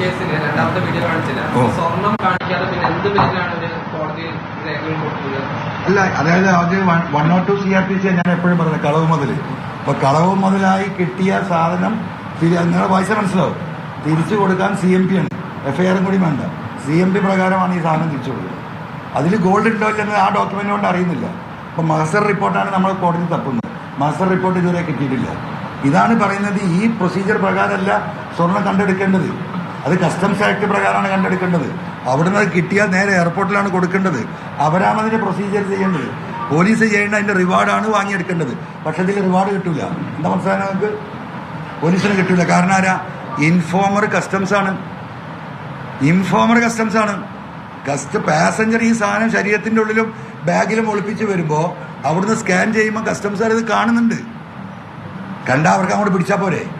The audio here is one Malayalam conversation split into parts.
കേസിന് രണ്ടാമത്തെ വീഡിയോ കാണിച്ചില്ല. സ്വർണം കാണിക്കാതെ പിന്നെ എന്ത് പേരിലാണ് ഇവർ കോടതി രേഖകൾ കൊടുത്തത്? അല്ല അതായത് ആദ്യം one note two C R P C ഞാൻ എപ്പോഴും പറഞ്ഞത് കളവ് മുതൽ അപ്പൊ കളവ് മുതലായി കിട്ടിയ സാധനം നിങ്ങളുടെ നിങ്ങളെ വായിച്ച മനസ്സിലാവും. തിരിച്ചു കൊടുക്കാൻ സി എം പി ആണ്. എഫ്ഐആറും കൂടി വേണ്ട. സി എം പി പ്രകാരമാണ് ഈ സാധനം തിരിച്ചു കൊടുക്കുക അതിൽ ഗോൾഡ് ഉണ്ടോ ഇല്ലെന്ന് ആ ഡോക്യുമെന്റ് കൊണ്ട് അറിയുന്നില്ല. അപ്പൊ മഹസർ റിപ്പോർട്ടാണ് നമ്മൾ കോടതി തപ്പുന്നത്. മഹസർ റിപ്പോർട്ട് ഇതുവരെ കിട്ടിയിട്ടില്ല. ഇതാണ് പറയുന്നത് ഈ പ്രൊസീജിയർ പ്രകാരമല്ല സ്വർണം കണ്ടെടുക്കേണ്ടത്. അത് കസ്റ്റംസ് ആക്ട് പ്രകാരമാണ് കണ്ടെടുക്കേണ്ടത്. അവിടുന്ന് അത് കിട്ടിയാൽ നേരെ എയർപോർട്ടിലാണ് കൊടുക്കേണ്ടത്. അവരാണ് അതിന്റെ പ്രൊസീജിയർ ചെയ്യേണ്ടത്. പോലീസ് ചെയ്യേണ്ട അതിന്റെ റിവാർഡാണ് വാങ്ങിയെടുക്കേണ്ടത്. പക്ഷെ ഇതിൽ റിവാർഡ് കിട്ടില്ല എന്താ മനസ്സിലായ നമുക്ക് പോലീസിന് കിട്ടില്ല കാരണം ആരാ? ഇൻഫോമർ കസ്റ്റംസ് ആണ്. ഇൻഫോമർ കസ്റ്റംസ് ആണ്. കസ്റ്റ് പാസഞ്ചർ ഈ സാധനം ശരീരത്തിന്റെ ഉള്ളിലും ബാഗിലും ഒളിപ്പിച്ച് വരുമ്പോ അവിടുന്ന് സ്കാൻ ചെയ്യുമ്പോൾ കസ്റ്റംസുകാർ ഇത് കാണുന്നുണ്ട്. കണ്ട അവർക്ക് അങ്ങോട്ട് പിടിച്ചാൽ പോരെ?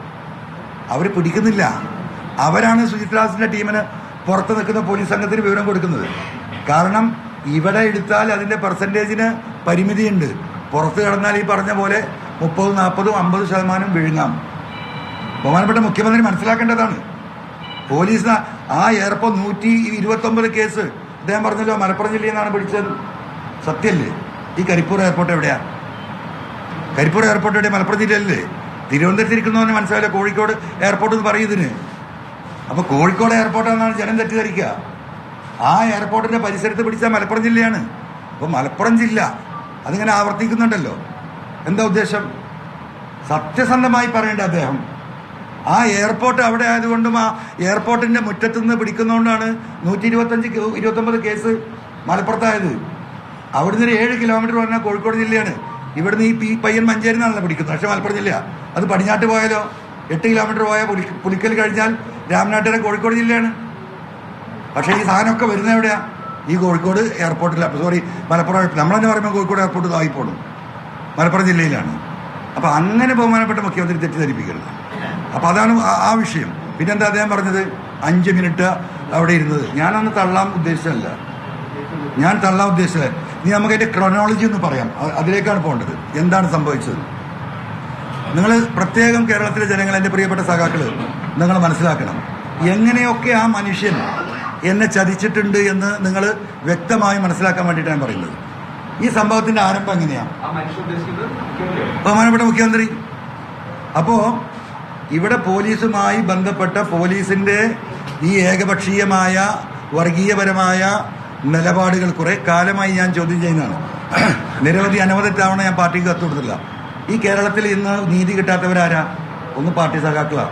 അവർ പിടിക്കുന്നില്ല. അവരാണ് സുജിത്രാസിന്റെ ടീമിന് പുറത്ത് നിൽക്കുന്ന പോലീസ് സംഘത്തിന് വിവരം കൊടുക്കുന്നത്. കാരണം ഇവിടെ എടുത്താൽ അതിന്റെ പെർസെന്റേജിന് പരിമിതിയുണ്ട്. പുറത്ത് കിടന്നാൽ ഈ പറഞ്ഞ പോലെ മുപ്പതും നാൽപ്പതും അമ്പത് ശതമാനം വിഴുങ്ങാം. ബഹുമാനപ്പെട്ട മുഖ്യമന്ത്രി മനസ്സിലാക്കേണ്ടതാണ്. പോലീസ് ആ ഏർപ്പം നൂറ്റി ഇരുപത്തൊമ്പത് കേസ് അദ്ദേഹം പറഞ്ഞല്ലോ മലപ്പുറം ജില്ലയിൽ നിന്നാണ് പിടിച്ചത്. സത്യല്ലേ? ഈ കരിപ്പൂർ എയർപോർട്ട് എവിടെയാ? കരിപ്പൂർ എയർപോർട്ട് എവിടെയാ? മലപ്പുറം ജില്ലയിലല്ലേ? തിരുവനന്തപുരത്ത് ഇരിക്കുന്നവന് മനസ്സിലായില്ല കോഴിക്കോട് എയർപോർട്ട് എന്ന് പറയും ഇതിന് അപ്പൊ കോഴിക്കോട് എയർപോർട്ടാണ് ജനം തെറ്റിദ്ധരിക്കുക. ആ എയർപോർട്ടിന്റെ പരിസരത്ത് പിടിച്ച മലപ്പുറം ജില്ലയാണ്. അപ്പൊ മലപ്പുറം ജില്ല അതിങ്ങനെ ആവർത്തിക്കുന്നുണ്ടല്ലോ. എന്താ ഉദ്ദേശം? സത്യസന്ധമായി പറയേണ്ട അദ്ദേഹം. ആ എയർപോർട്ട് അവിടെ ആയതുകൊണ്ടും ആ എയർപോർട്ടിന്റെ മുറ്റത്ത് നിന്ന് പിടിക്കുന്നതുകൊണ്ടാണ് നൂറ്റി ഇരുപത്തഞ്ച് ഇരുപത്തൊമ്പത് കേസ് മലപ്പുറത്തായത്. അവിടുന്ന് ഒരു ഏഴ് കിലോമീറ്റർ പറഞ്ഞാൽ കോഴിക്കോട് ജില്ലയാണ്. ഇവിടുന്ന് ഈ പി പയ്യൻ മഞ്ചേരി നിന്നാണല്ലോ പിടിക്കുന്നത്. പക്ഷെ മലപ്പുറം ജില്ല. അത് പടിഞ്ഞാട്ട് പോയാലോ? എട്ട് കിലോമീറ്റർ പോയാൽ പുലി പുലിക്കൽ കഴിഞ്ഞാൽ രാമനാട്ടുകര കോഴിക്കോട് ജില്ലയാണ്. പക്ഷേ ഈ സാധനമൊക്കെ വരുന്നത് എവിടെയാ? ഈ കോഴിക്കോട് എയർപോർട്ടിൽ സോറി മലപ്പുറം നമ്മൾ തന്നെ പറയുമ്പോൾ കോഴിക്കോട് എയർപോർട്ട് പോണു. മലപ്പുറം ജില്ലയിലാണ്. അപ്പോൾ അങ്ങനെ ബഹുമാനപ്പെട്ട മുഖ്യമന്ത്രി തെറ്റിദ്ധരിപ്പിക്കരുത്. അപ്പം അതാണ് ആ- വിഷയം. പിന്നെന്താ അദ്ദേഹം പറഞ്ഞത്? അഞ്ച് മിനിറ്റ് അവിടെ ഇരുന്നത്. ഞാനന്ന് തള്ളാൻ ഉദ്ദേശമല്ല ഞാൻ തള്ളാൻ ഉദ്ദേശിച്ചത് ഇനി നമുക്ക് അതിന്റെ ക്രോണോളജി എന്ന് പറയാം അതിലേക്കാണ് പോകേണ്ടത്. എന്താണ് സംഭവിച്ചത്? നിങ്ങൾ പ്രത്യേകം കേരളത്തിലെ ജനങ്ങൾ എന്റെ പ്രിയപ്പെട്ട സഖാക്കൾ നിങ്ങൾ മനസ്സിലാക്കണം. എങ്ങനെയൊക്കെ ആ മനുഷ്യൻ എന്നെ ചതിച്ചിട്ടുണ്ട് എന്ന് നിങ്ങൾ വ്യക്തമായി മനസ്സിലാക്കാൻ വേണ്ടിയിട്ടാണ് പറയുന്നത്. ഈ സംഭവത്തിന്റെ ആരംഭം എങ്ങനെയാണ്? ബഹുമാനപ്പെട്ട മുഖ്യമന്ത്രി അപ്പോ ഇവിടെ പോലീസുമായി ബന്ധപ്പെട്ട പോലീസിന്റെ ഈ ഏകപക്ഷീയമായ വർഗീയപരമായ നിലപാടുകൾ കുറെ കാലമായി ഞാൻ ചോദ്യം ചെയ്യുന്നതാണ്. നിരവധി അനവധി തവണ ഞാൻ പാർട്ടിക്ക് കത്ത് കൊടുത്തില്ല ഈ കേരളത്തിൽ ഇന്ന് നീതി കിട്ടാത്തവരാരാ? ഒന്ന് പാർട്ടി സഖാക്കളാ.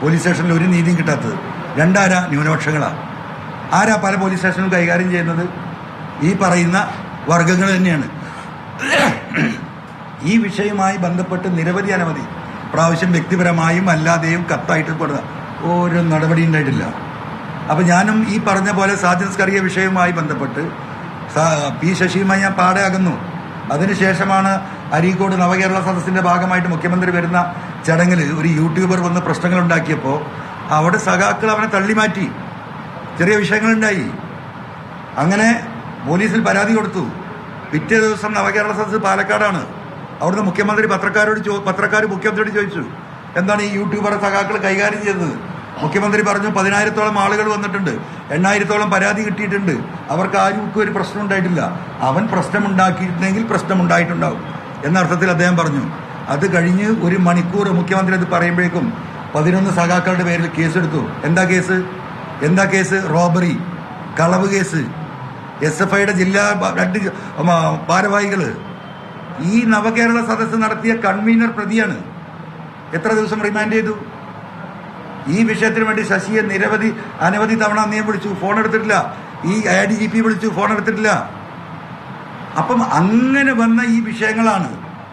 പോലീസ് സ്റ്റേഷനിൽ ഒരു നീതിയും കിട്ടാത്തത്. രണ്ടാരാ ന്യൂനപക്ഷങ്ങളാണ് ആരാ പല പോലീസ് സ്റ്റേഷനും കൈകാര്യം ചെയ്യുന്നത്? ഈ പറയുന്ന വർഗങ്ങൾ തന്നെയാണ്. ഈ വിഷയവുമായി ബന്ധപ്പെട്ട് നിരവധി അനവധി പ്രാവശ്യം വ്യക്തിപരമായും അല്ലാതെയും കത്തായിട്ട് കൊടുത്ത ഒരു നടപടി ഉണ്ടായിട്ടില്ല. അപ്പൊ ഞാനും ഈ പറഞ്ഞ പോലെ സാധ്യസ്കറിയ കറിയ വിഷയവുമായി ബന്ധപ്പെട്ട് പി ശശിയുമായി ഞാൻ പാടെ അകന്നു. അതിനുശേഷമാണ് അരീക്കോട് നവകേരള സദസ്സിന്റെ ഭാഗമായിട്ട് മുഖ്യമന്ത്രി വരുന്ന ചടങ്ങിൽ ഒരു യൂട്യൂബർ വന്ന് പ്രശ്നങ്ങൾ ഉണ്ടാക്കിയപ്പോൾ അവിടെ സഖാക്കൾ അവനെ തള്ളി മാറ്റി. ചെറിയ വിഷയങ്ങളുണ്ടായി. അങ്ങനെ പോലീസിൽ പരാതി കൊടുത്തു. പിറ്റേ ദിവസം നവകേരള സദസ്സ് പാലക്കാടാണ്. അവിടുന്ന് മുഖ്യമന്ത്രി പത്രക്കാരോട് ചോ പത്രക്കാർ മുഖ്യമന്ത്രിയോട് ചോദിച്ചു എന്താണ് ഈ യൂട്യൂബറെ സഖാക്കൾ കൈകാര്യം ചെയ്തത്? മുഖ്യമന്ത്രി പറഞ്ഞു പതിനായിരത്തോളം ആളുകൾ വന്നിട്ടുണ്ട്. എണ്ണായിരത്തോളം പരാതി കിട്ടിയിട്ടുണ്ട്. അവർക്ക് ആർക്കും ഒരു പ്രശ്നം ഉണ്ടായിട്ടില്ല അവൻ പ്രശ്നമുണ്ടാക്കിയിട്ടുണ്ടെങ്കിൽ പ്രശ്നമുണ്ടായിട്ടുണ്ടാവും. എന്ന അർത്ഥത്തിൽ അദ്ദേഹം പറഞ്ഞു അത് കഴിഞ്ഞ് ഒരു മണിക്കൂർ മുഖ്യമന്ത്രി അത് പറയുമ്പോഴേക്കും പതിനൊന്ന് സഖാക്കളുടെ പേരിൽ കേസെടുത്തു. എന്താ കേസ്? എന്താ കേസ്? റോബറി കളവ് കേസ്. എസ് എഫ് ഐയുടെ ജില്ലാ രണ്ട് ഭാരവാഹികൾ. ഈ നവകേരള സദസ്സ് നടത്തിയ കൺവീനർ പ്രതിയാണ്. എത്ര ദിവസം റിമാൻഡ് ചെയ്തു? ഈ വിഷയത്തിന് വേണ്ടി ശശിയെ നിരവധി അനവധി തവണ നിയം വിളിച്ചു. ഫോൺ എടുത്തിട്ടില്ല. ഈ ഐ ഡി ജി പി വിളിച്ചു. ഫോൺ എടുത്തിട്ടില്ല. അപ്പം അങ്ങനെ വന്ന ഈ വിഷയങ്ങളാണ്